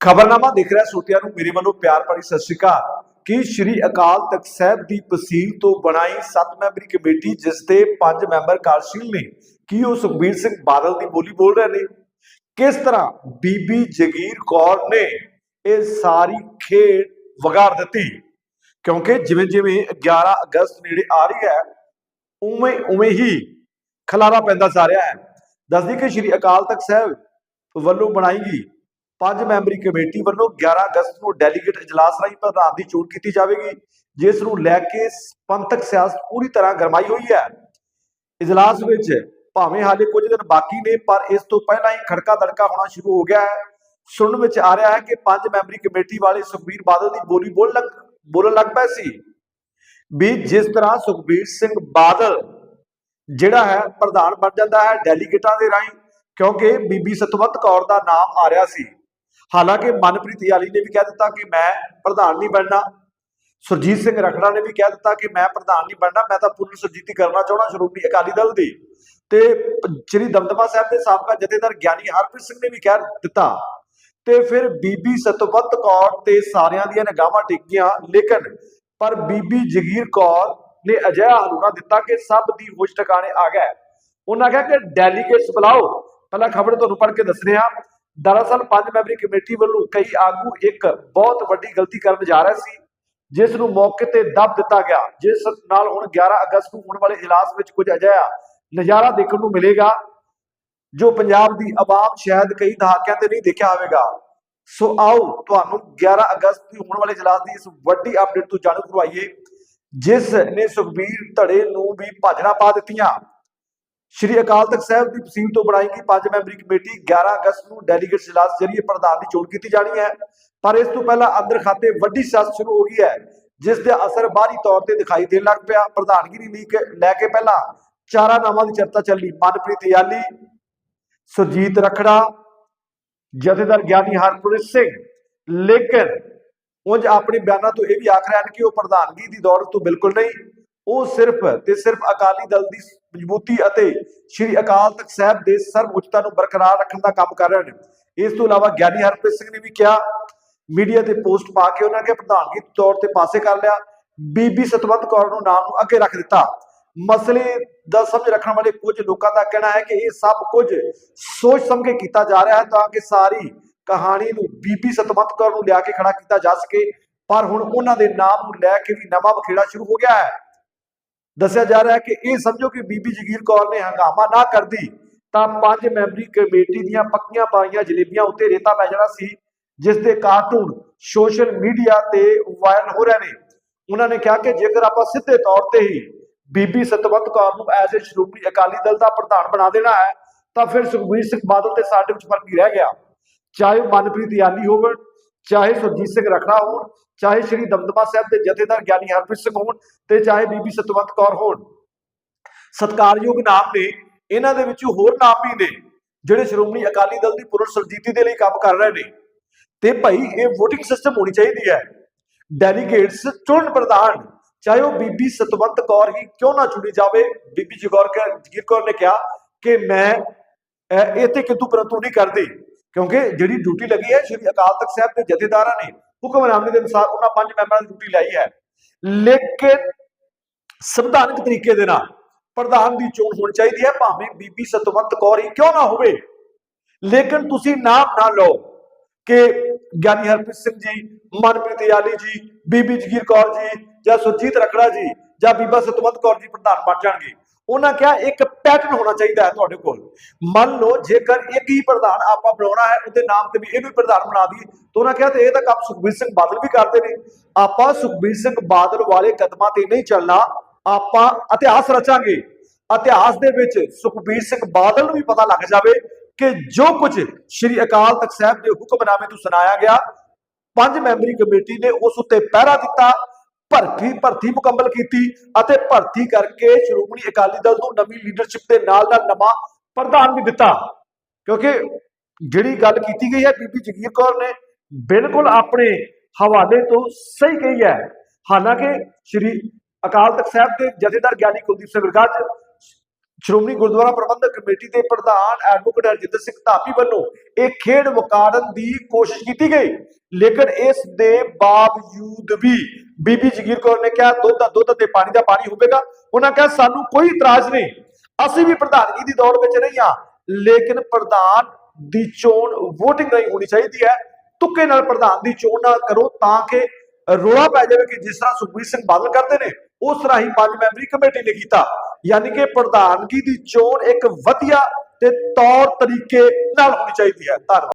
ਖਬਰਨਾਮਾ ਦੇਖ ਰਿਹਾ ਸੋਤਿਆਂ ਨੂੰ, ਮੇਰੇ ਵੱਲੋਂ ਪਿਆਰ ਭਰੀ ਸਤਿ ਸ਼੍ਰੀ ਅਕਾਲ। ਕਿ ਸ਼੍ਰੀ ਅਕਾਲ ਤਖਤ ਸਾਹਿਬ ਦੀ ਤਹਿਸੀਲ ਤੋਂ ਬਣਾਈ 7 ਮੈਂਬਰੀ ਕਮੇਟੀ, ਜਿਸ ਦੇ 5 ਮੈਂਬਰ ਕਾਰਜਸ਼ੀਲ ਨੇ? ਕੀ ਉਹ ਸੁਖਬੀਰ ਸਿੰਘ ਬਾਦਲ ਦੀ ਬੋਲੀ ਬੋਲ ਰਹੇ ਨੇ? ਕਿਸ ਤਰ੍ਹਾਂ ਬੀਬੀ ਜਗੀਰ ਕੌਰ ਨੇ ਇਹ ਸਾਰੀ ਖੇਡ ਵਗਾਰ ਦਿੱਤੀ? ਕਿਉਂਕਿ ਜਿਵੇਂ ਜਿਵੇਂ 11 ਅਗਸਤ ਨੇੜੇ ਆ ਰਹੀ ਹੈ, ਉਵੇਂ ਉਵੇਂ ਹੀ ਖਲਾਰਾ ਪੈਂਦਾ ਜਾ ਰਿਹਾ ਹੈ। ਦੱਸਦੀ ਕਿ ਸ਼੍ਰੀ ਅਕਾਲ ਤਖਤ ਸਾਹਿਬ ਵੱਲੋਂ ਬਣਾਈ ਗਈ ਪੰਜ ਮੈਂਬਰੀ ਕਮੇਟੀ ਵੱਲੋਂ 11 ਅਗਸਤ ਨੂੰ ਡੈਲੀਗੇਟ ਇਜਲਾਸ ਰਾਹੀਂ ਪ੍ਰਧਾਨ ਦੀ ਚੋਣ ਕੀਤੀ ਜਾਵੇਗੀ, ਜਿਸ ਨੂੰ ਲੈ ਕੇ ਪੰਥਕ ਸਿਆਸਤ ਪੂਰੀ ਤਰ੍ਹਾਂ ਗਰਮਾਈ ਹੋਈ ਹੈ। ਇਜਲਾਸ ਵਿੱਚ ਭਾਵੇਂ ਹਾਲੇ ਕੁਝ ਦਿਨ ਬਾਕੀ ਨੇ, ਪਰ ਇਸ ਤੋਂ ਪਹਿਲਾਂ ਹੀ ਖੜਕਾ ਦੜਕਾ ਹੋਣਾ ਸ਼ੁਰੂ ਹੋ ਗਿਆ ਹੈ। ਸੁਣਨ ਵਿੱਚ ਆ ਰਿਹਾ ਹੈ ਕਿ ਪੰਜ ਮੈਂਬਰੀ ਕਮੇਟੀ ਵਾਲੇ ਸੁਖਬੀਰ ਬਾਦਲ ਦੀ ਬੋਲੀ ਬੋਲ ਲੱਗ, ਬੋਲਣ ਲੱਗ ਪਏ ਸੀ। ਵੀ ਜਿਸ ਤਰ੍ਹਾਂ ਸੁਖਬੀਰ ਸਿੰਘ ਬਾਦਲ, ਜਿਹੜਾ ਹੈ ਪ੍ਰਧਾਨ ਬਣ ਜਾਂਦਾ ਹੈ ਡੈਲੀਗੇਟਾਂ ਦੇ ਰਾਹੀਂ, ਕਿਉਂਕਿ ਬੀਬੀ ਸਤਵੰਤ ਕੌਰ ਦਾ ਨਾਮ ਆ ਰਿਹਾ ਸੀ। ਹਾਲਾਂਕਿ ਮਨਪ੍ਰੀਤ ਯਾਲੀ ਨੇ ਵੀ ਕਹਿ ਦਿੱਤਾ ਕਿ ਮੈਂ ਪ੍ਰਧਾਨ ਨਹੀਂ ਬਣਨਾ। ਸੁਰਜੀਤ ਸਿੰਘ ਰਖੜਾ ਨੇ ਵੀ ਕਹਿ ਦਿੱਤਾ ਕਿ ਮੈਂ ਪ੍ਰਧਾਨ ਨਹੀਂ ਬਣਨਾ। ਮੈਂ ਤਾਂ ਪੂਰਨ ਸੁਰਜੀਤੀ ਕਰਨਾ ਚਾਹੁੰਦਾ, ਸ਼੍ਰੋਮਣੀ ਅਕਾਲੀ ਦਲ ਦੀ। ਤੇ ਪ- ਦਮਦਮਾ ਸਾਹਿਬ ਦੇ ਸਾਬਕਾ ਜਥੇਦਾਰ ਗਿਆਨੀ ਹਰਪ੍ਰੀਤ ਸਿੰਘ ਨੇ ਵੀ ਕਹਿ ਦਿੱਤਾ। ਤੇ ਫਿਰ ਬੀਬੀ ਸਤਵੰਤ ਕੌਰ ਤੇ ਸਾਰਿਆਂ ਦੀਆਂ ਨਿਗਾਹਾਂ ਟਿਕੀਆਂ, ਲੇਕਿਨ ਪਰ ਬੀਬੀ ਜਗੀਰ ਕੌਰ ਨੇ ਅਜਿਹਾ ਹਲੂਣਾ ਦਿੱਤਾ ਕਿ ਸਭ ਦੀ ਹੋਸ਼ ਟਿਕਾਣੇ ਆ ਗਿਆ ਉਹਨਾਂ ਕਿਹਾ ਕਿ ਡੈਲੀਗੇਟਸ ਬੁਲਾਓ। ਪਹਿਲਾਂ ਖਬਰ ਤੁਹਾਨੂੰ ਪੜ੍ਹ ਕੇ ਦੱਸ ਰਿਹਾ ਦਰਅਸਲ ਪੰਜ ਮੈਂਬਰੀ ਕਮੇਟੀ ਵੱਲੋਂ ਕਈ ਆਗੂ ਇੱਕ ਬਹੁਤ ਵੱਡੀ ਗਲਤੀ ਕਰਨ ਜਾ ਰਹੇ ਸੀ, ਜਿਸ ਨੂੰ ਮੌਕੇ ਤੇ ਦੱਬ ਦਿੱਤਾ ਗਿਆ, ਜਿਸ ਨਾਲ ਹੁਣ 11 ਅਗਸਤ ਨੂੰ ਹੋਣ ਵਾਲੇ ਇਜਲਾਸ ਵਿੱਚ ਕੁਝ ਅਜਿਹਾ ਨਜ਼ਾਰਾ ਦੇਖਣ ਨੂੰ ਮਿਲੇਗਾ, ਜੋ ਪੰਜਾਬ ਦੀ ਆਵਾਮ ਸ਼ਾਇਦ ਕਈ ਦਹਾਕਿਆਂ ਤੇ ਨਹੀਂ ਦੇਖਿਆ ਹੋਵੇਗਾ। ਸੋ ਆਓ ਤੁਹਾਨੂੰ 11 ਅਗਸਤ ਨੂੰ ਹੋਣ ਵਾਲੇ ਇਜਲਾਸ ਦੀ ਇਸ ਵੱਡੀ ਅਪਡੇਟ ਤੋਂ ਜਾਣੂ ਕਰਵਾਈਏ, ਜਿਸ ਨੇ ਸੁਖਬੀਰ ਧੜੇ ਨੂੰ ਵੀ ਭਾਜਣਾ ਪਾ ਦਿੱਤੀਆਂ। ਸ਼੍ਰੀ ਅਕਾਲ ਤਖਤ ਸਾਹਿਬ ਦੀ ਤਹਿਸੀਲ ਤੋਂ ਬਣਾਈ ਗਈ ਪੰਜ ਮੈਂਬਰੀ ਕਮੇਟੀ 11 ਅਗਸਤ ਨੂੰ ਡੈਲੀਗੇਟ ਇਜਲਾਸ ਜ਼ਰੀਏ ਪ੍ਰਧਾਨ ਦੀ ਚੋਣ ਕੀਤੀ ਜਾਣੀ ਹੈ। ਪਰ ਇਸ ਤੋਂ ਪਹਿਲਾਂ ਅੰਦਰ ਖਾਤੇ ਵੱਡੀ ਸਿਆਸਤ ਸ਼ੁਰੂ ਹੋ ਗਈ ਹੈ, ਜਿਸ ਦਾ ਅਸਰ ਬਾਹਰੀ ਤੌਰ ਤੇ ਦਿਖਾਈ ਦੇਣ ਲੱਗ ਪਿਆ। ਪ੍ਰਧਾਨਗੀ ਲਈ ਲੈ ਕੇ ਪਹਿਲਾਂ ਚਾਰਾਂ ਨਾਮਾਂ ਦੀ ਚਰਚਾ ਚੱਲੀ। ਮਨਪ੍ਰੀਤ ਯਾਲੀ, ਸੁਰਜੀਤ ਰਖੜਾ, ਜਥੇਦਾਰ ਗਿਆਨੀ ਹਰਪ੍ਰੀਤ ਸਿੰਘ। ਲੇਕਿਨ ਉਂਝ ਆਪਣੇ ਬਿਆਨਾਂ ਤੋਂ ਇਹ ਵੀ ਆਖ ਰਹੇ ਹਨ ਕਿ ਉਹ ਪ੍ਰਧਾਨਗੀ ਦੀ ਦੌੜ ਤੋਂ ਬਿਲਕੁਲ ਨਹੀਂ। ਉਹ ਸਿਰਫ ਤੇ ਸਿਰਫ ਅਕਾਲੀ ਦਲ ਦੀ ਮਜ਼ਬੂਤੀ ਅਤੇ ਸ਼੍ਰੀ ਅਕਾਲ ਤਖਤ ਸਾਹਿਬ ਦੇ ਸਰਵਉੱਚਤਾ ਨੂੰ ਬਰਕਰਾਰ ਰੱਖਣ ਦਾ ਕੰਮ ਕਰ ਰਹੇ ਨੇ। ਇਸ ਤੋਂ ਇਲਾਵਾ ਗਿਆਨੀ ਹਰਪ੍ਰੀਤ ਸਿੰਘ ਨੇ ਵੀ ਕਿਹਾ, ਮੀਡੀਆ ਤੇ ਪੋਸਟ ਪਾ ਕੇ ਉਹਨਾਂ ਨੇ ਪ੍ਰਧਾਨਗੀ ਤੌਰ ਤੇ ਪਾਸੇ ਕਰ ਲਿਆ। ਬੀਬੀ ਸਤਵੰਤ ਕੌਰ ਨੂੰ ਨਾਮ ਨੂੰ ਅੱਗੇ ਰੱਖ ਦਿੱਤਾ। ਮਸਲੇ ਦਾ ਸਮਝ ਰੱਖਣ ਵਾਲੇ ਕੁਝ ਲੋਕਾਂ ਦਾ ਕਹਿਣਾ ਹੈ ਕਿ ਇਹ ਸਭ ਕੁਝ ਸੋਚ ਸਮਝ ਕੇ ਕੀਤਾ ਜਾ ਰਿਹਾ ਹੈ ਤਾਂ ਕਿ ਸਾਰੀ ਕਹਾਣੀ ਨੂੰ ਬੀਬੀ ਸਤਵੰਤ ਕੌਰ ਨੂੰ ਲਿਆ ਕੇ ਖੜਾ ਕੀਤਾ ਜਾ ਸਕੇ। ਪਰ ਹੁਣ ਉਹਨਾਂ ਦੇ ਨਾਮ ਨੂੰ ਲੈ ਕੇ ਵੀ ਨਵਾਂ ਵਖੇੜਾ ਸ਼ੁਰੂ ਹੋ ਗਿਆ ਹੈ। ਦੱਸਿਆ ਜਾ ਰਿਹਾ ਹੈ ਕਿ ਇਹ ਸਮਝੋ ਕਿ ਬੀਬੀ ਜਗੀਰ ਕੌਰ ਨੇ ਹੰਗਾਮਾ ਨਾ ਕਰਦੀ ਤਾਂ ਪੰਜ ਮੈਂਬਰੀ ਕਮੇਟੀ ਦੀਆਂ ਪੱਕੀਆਂ ਪਾਈਆਂ ਜਲੇਬੀਆਂ ਉੱਤੇ ਰੇਤਾ ਪੈ ਜਾਣਾ ਸੀ, ਜਿਸ ਦੇ ਕਾਰਟੂਨ ਸੋਸ਼ਲ ਮੀਡੀਆ ਤੇ ਵਾਇਰਲ ਹੋ ਰਹੇ ਨੇ। ਉਹਨਾਂ ਨੇ ਕਿਹਾ ਕਿ ਜੇਕਰ ਆਪਾਂ ਸਿੱਧੇ ਤੌਰ ਤੇ ਹੀ ਬੀਬੀ ਸਤਵੰਤ ਕੌਰ ਨੂੰ ਐਜ਼ ਏ ਸ਼੍ਰੋਮਣੀ ਅਕਾਲੀ ਦਲ ਦਾ ਪ੍ਰਧਾਨ ਬਣਾ ਦੇਣਾ ਹੈ, ਤਾਂ ਫਿਰ ਸੁਖਬੀਰ ਸਿੰਘ ਬਾਦਲ ਤੇ ਸਾਡੇ ਵਿੱਚ ਫ਼ਰਕ ਹੀ ਰਹਿ ਗਿਆ। ਚਾਹੇ ਉਹ ਮਨਪ੍ਰੀਤ ਯਾਨੀ ਹੋਵਣ ਚਾਹੇ ਸੁਰਜੀਤ ਸਿੰਘ ਰਖੜਾ ਹੋਣ ਚਾਹੇ ਸ਼੍ਰੀ ਦਮਦਮਾ ਸਾਹਿਬ ਦੇ ਜਥੇਦਾਰ ਗਿਆਨੀ ਹਰਪ੍ਰੀਤ ਸਿੰਘ ਹੋਣ ਤੇ ਚਾਹੇ ਬੀਬੀ ਸਤਵੰਤ ਕੌਰ ਹੋਣ। ਸਤਕਾਰਯੋਗ ਨਾਮ ਨੇ ਇਹਨਾਂ ਦੇ ਵਿੱਚੋਂ ਹੋਰ ਨਾਮ ਵੀ ਨੇ ਜਿਹੜੇ ਸ਼੍ਰੋਮਣੀ ਅਕਾਲੀ ਦਲ ਦੀ ਪੁਨਰ ਸਰਜੀਤੀ ਦੇ ਲਈ ਕੰਮ ਕਰ ਰਹੇ ਨੇ। ਤੇ ਭਾਈ ਇਹ VOTING ਸਿਸਟਮ ਹੋਣੀ ਚਾਹੀਦੀ ਹੈ। ਡੈਲੀਗੇਟਸ ਚੁਣ ਪ੍ਰਧਾਨ ਚਾਹੇ ਉਹ ਬੀਬੀ ਸਤਵੰਤ ਕੌਰ ਹੀ ਕਿਉਂ ਨਾ ਚੁਣੀ ਜਾਵੇ ਬੀਬੀ ਜਗੌਰ ਜਗੀਰ ਕੌਰ ਨੇ ਕਿਹਾ ਕਿ ਮੈਂ ਅਹ, ਇੱਥੇ ਕਿੰਤੂ ਪਰੰਤੂ ਨਹੀਂ ਕਰਦੀ। ਕਿਉਂਕਿ ਜਿਹੜੀ ਡਿਊਟੀ ਲੱਗੀ ਹੈ, ਸ਼੍ਰੀ ਅਕਾਲ ਤਖਤ ਸਾਹਿਬ ਦੇ ਜਥੇਦਾਰਾਂ ਨੇ ਹੁਕਮਨਾਮੇ ਦੇ ਅਨੁਸਾਰ ਉਹਨਾਂ ਪੰਜ ਮੈਂਬਰਾਂ ਦੀ ਡਿਊਟੀ ਲਈ ਹੈ। ਲੇਕਿਨ ਸੰਵਿਧਾਨਕ ਤਰੀਕੇ ਦੇ ਨਾਲ ਪ੍ਰਧਾਨ ਦੀ ਚੋਣ ਹੋਣੀ ਚਾਹੀਦੀ ਹੈ, ਭਾਵੇਂ ਬੀਬੀ ਸਤਵੰਤ ਕੌਰ ਹੀ ਕਿਉਂ ਨਾ ਹੋਵੇ। ਲੇਕਿਨ ਤੁਸੀਂ ਨਾਮ ਨਾ ਲਓ ਕਿ ਗਿਆਨੀ ਹਰਪ੍ਰੀਤ ਸਿੰਘ ਜੀ, ਮਨਪ੍ਰੀਤ ਯਾਲੀ ਜੀ, ਬੀਬੀ ਜਗੀਰ ਕੌਰ ਜੀ ਜਾਂ ਸੁਰਜੀਤ ਰਖੜਾ ਜੀ ਜਾਂ ਬੀਬਾ ਸਤਵੰਤ ਕੌਰ ਜੀ ਪ੍ਰਧਾਨ ਬਣ ਜਾਣਗੇ। ਉਹਨਾਂ ਕਿਹਾ ਇੱਕ ਪੈਟਰਨ ਹੋਣਾ ਚਾਹੀਦਾ ਹੈ ਤੁਹਾਡੇ ਕੋਲ। ਮੰਨ ਲਓ ਜੇਕਰ ਇੱਕ ਹੀ ਪ੍ਰਧਾਨ ਆਪਾਂ ਬਣਾਉਣਾ ਹੈ, ਉਹਦੇ ਨਾਮ ਤੇ ਵੀ ਇਹਨੂੰ ਪ੍ਰਧਾਨ ਬਣਾ ਦਈਏ, ਤਾਂ ਉਹਨਾਂ ਕਿਹਾ ਤੇ ਇਹ ਤਾਂ ਕੰਮ ਸੁਖਬੀਰ ਸਿੰਘ ਬਾਦਲ ਵੀ ਕਰਦੇ ਨੇ। ਆਪਾਂ ਸੁਖਬੀਰ ਸਿੰਘ ਬਾਦਲ ਵਾਲੇ ਕਦਮਾਂ ਤੇ ਨਹੀਂ ਚੱਲਣਾ, ਆਪਾਂ ਇਤਿਹਾਸ ਰਚਾਂਗੇ। ਇਤਿਹਾਸ ਦੇ ਵਿੱਚ ਸੁਖਬੀਰ ਸਿੰਘ ਬਾਦਲ ਨੂੰ ਵੀ ਪਤਾ ਲੱਗ ਜਾਵੇ ਕਿ ਜੋ ਕੁਝ ਸ੍ਰੀ ਅਕਾਲ ਤਖਤ ਸਾਹਿਬ ਦੇ ਹੁਕਮਨਾਮੇ ਤੋਂ ਸੁਣਾਇਆ ਗਿਆ, ਪੰਜ ਮੈਂਬਰੀ ਕਮੇਟੀ ਨੇ ਉਸ ਉੱਤੇ ਪਹਿਰਾ ਦਿੱਤਾ ਭਰਤੀ ਭਰਤੀ ਮੁਕੰਮਲ ਕੀਤੀ ਅਤੇ ਭਰਤੀ ਕਰਕੇ ਸ਼੍ਰੋਮਣੀ ਅਕਾਲੀ ਦਲ ਨੂੰ ਨਵੀਂ ਲੀਡਰਸ਼ਿਪ ਦੇ ਨਾਲ ਨਾਲ ਨਵਾਂ ਪ੍ਰਧਾਨ ਵੀ ਦਿੱਤਾ। ਕਿਉਂਕਿ ਜਿਹੜੀ ਗੱਲ ਕੀਤੀ ਗਈ ਹੈ, ਬੀਬੀ ਜਗੀਰ ਕੌਰ ਨੇ ਬਿਲਕੁਲ ਆਪਣੇ ਹਵਾਲੇ ਤੋਂ ਸਹੀ ਕਹੀ ਹੈ। ਹਾਲਾਂਕਿ ਸ਼੍ਰੀ ਅਕਾਲ ਤਖਤ ਸਾਹਿਬ ਦੇ ਜਥੇਦਾਰ ਗਿਆਨੀ ਕੁਲਦੀਪ ਸਿੰਘ ਰਗਾਜ ਸ਼੍ਰੋਮਣੀ ਗੁਰਦੁਆਰਾ ਪ੍ਰਬੰਧਕ ਕਮੇਟੀ ਦੇ ਪ੍ਰਧਾਨ ਐਡਵੋਕੇਟ ਹਰਜਿੰਦਰ ਸਿੰਘ ਧਾਮੀ ਵੱਲੋਂ ਇਹ ਖੇਡ ਵਿਗਾੜਨ ਦੀ ਕੋਸ਼ਿਸ਼ ਕੀਤੀ ਗਈ। ਲੇਕਿਨ ਇਸ ਦੇ ਬਾਵਜੂਦ ਵੀ ਬੀਬੀ ਜਗੀਰ ਕੌਰ ਨੇ ਕਿਹਾ, ਦੁੱਧ ਦਾ ਦੁੱਧ ਤੇ ਪਾਣੀ ਦਾ ਪਾਣੀ ਹੋਵੇਗਾ। ਉਹਨਾਂ ਕਿਹਾ, ਸਾਨੂੰ ਕੋਈ ਇਤਰਾਜ਼ ਨਹੀਂ। ਅਸੀਂ ਵੀ ਪ੍ਰਧਾਨਗੀ ਦੀ ਦੌੜ ਵਿੱਚ ਨਹੀਂ ਹਾਂ, ਲੇਕਿਨ ਪ੍ਰਧਾਨ ਦੀ ਚੋਣ VOTING ਨਹੀਂ ਹੋਣੀ ਚਾਹੀਦੀ ਹੈ। ਤੁੱਕੇ ਨਾਲ ਪ੍ਰਧਾਨ ਦੀ ਚੋਣ ਨਾ ਕਰੋ ਤਾਂ ਕਿ ਰੋਲਾ ਪੈ ਜਾਵੇ ਕਿ ਜਿਸ ਤਰ੍ਹਾਂ ਸੁਖਬੀਰ ਸਿੰਘ ਬਾਦਲ ਕਰਦੇ ਨੇ, ਉਸ ਤਰ੍ਹਾਂ ਹੀ ਪੰਜ ਮੈਂਬਰੀ ਕਮੇਟੀ ਨੇ ਕੀਤਾ। ਯਾਨੀ ਕਿ ਪ੍ਰਧਾਨਗੀ ਦੀ ਚੋਣ ਇੱਕ ਵਧੀਆ ਤੇ ਤੌਰ ਤਰੀਕੇ ਨਾਲ ਹੋਣੀ ਚਾਹੀਦੀ ਹੈ। ਧੰਨਵਾਦ।